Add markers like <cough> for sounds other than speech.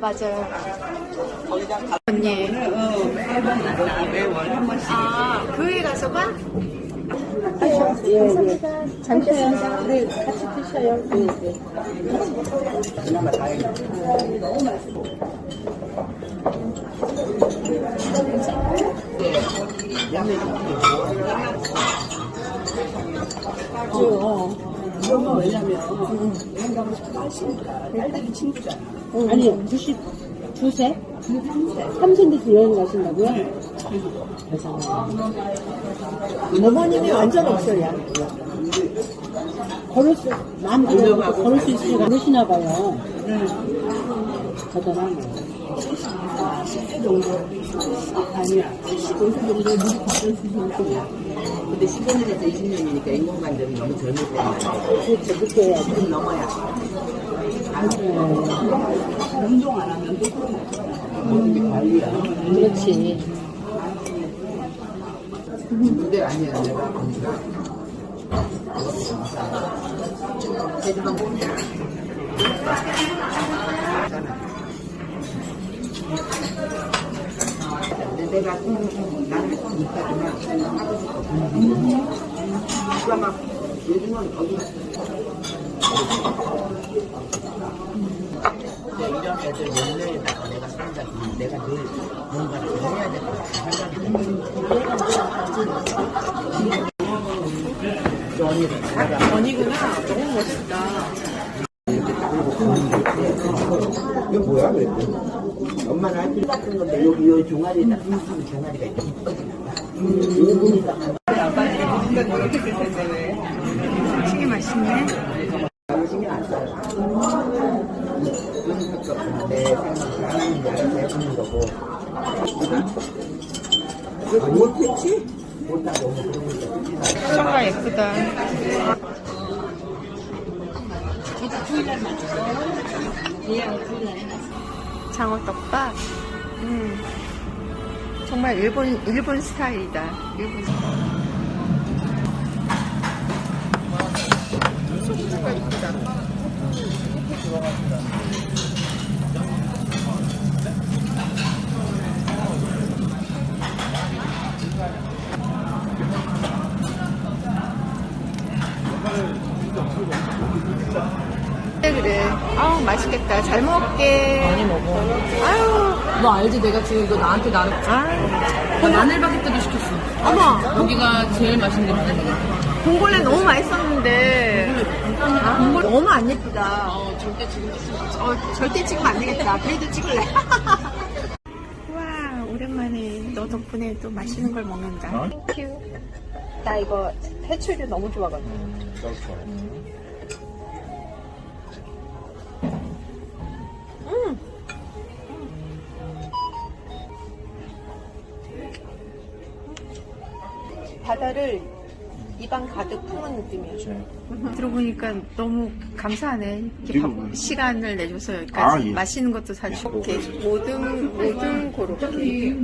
맞아요. 언니. 아, 교회 가서 봐? 잠시만요. 네, 같이 드셔요. 네, 네. 아니, 92세? 3세인데서 여행 가신다고요? 어머님이 완전 없어요. 걸을 수, 마음 가지고 걸을 수 있으니까 그러시나 봐요. 대단하네. 아니야. 85세 정도 무리 걸을 수 있는 거야. 근데 15년에서 20년이니까 인공관절이 너무 젊을 거야. 그렇죠, 그렇게 해야지. 좀 넘어야. 운동 안 하면 또 몸이 관리야. 그렇지. 근데 아니야, 내가 보니까. 제주만 보면 근데 내가 나는 이까지만 하고 싶거든. 그러막 요즘은 어디 근데 이런 애들 연령에다가 내가 산다 그러면 내가 늘 뭔가를 해야 될 것 같아 생각이 들어 언니를 내가 언니구나. 너무 멋있다. 이거 뭐야 그랬더니 엄마는 할 필요 같은 건데 여기 요 종아리에다. 딱 하면 종아리가 이렇게 이뻐지나 요분이다. 튀김 맛있네. 별로 신경 안 써요. 내 생각을 하나님이 알아서 해주는 거고. 이거 못했지? 못하고 너무 그런 거 정말 예쁘다. 장어떡밥. 음. 정말 일본 일본 스타일이다. 일본. 이 아우 맛있겠다. 잘 먹을게. 많이 먹어. 아유. 너 알지? 내가 지금 이거 나한테 나를 아. 나 마늘 바게트도 시켰어. 어머. 여기가 제일 맛있는 데 마늘 바게트. 봉골레 너무 맛있었는데 아, 봉골 너무 안 예쁘다. 어, 절대 지금 찍지 마. 어, 절대 찍으면 안 되겠다. 그래도 찍을래. <laughs> 와, 오랜만에 너 덕분에 또 맛있는 걸 먹는다. 땡큐. 나 이거 해초류 너무 좋아하거든. 음. 바다를 입안 가득 품은 느낌이야. 들어보니까 너무 감사하네. 이렇게 밥- 시간을 내줘서 여기까지 아, 예. 맛있는 것도 사주고 모든 모든 고로케.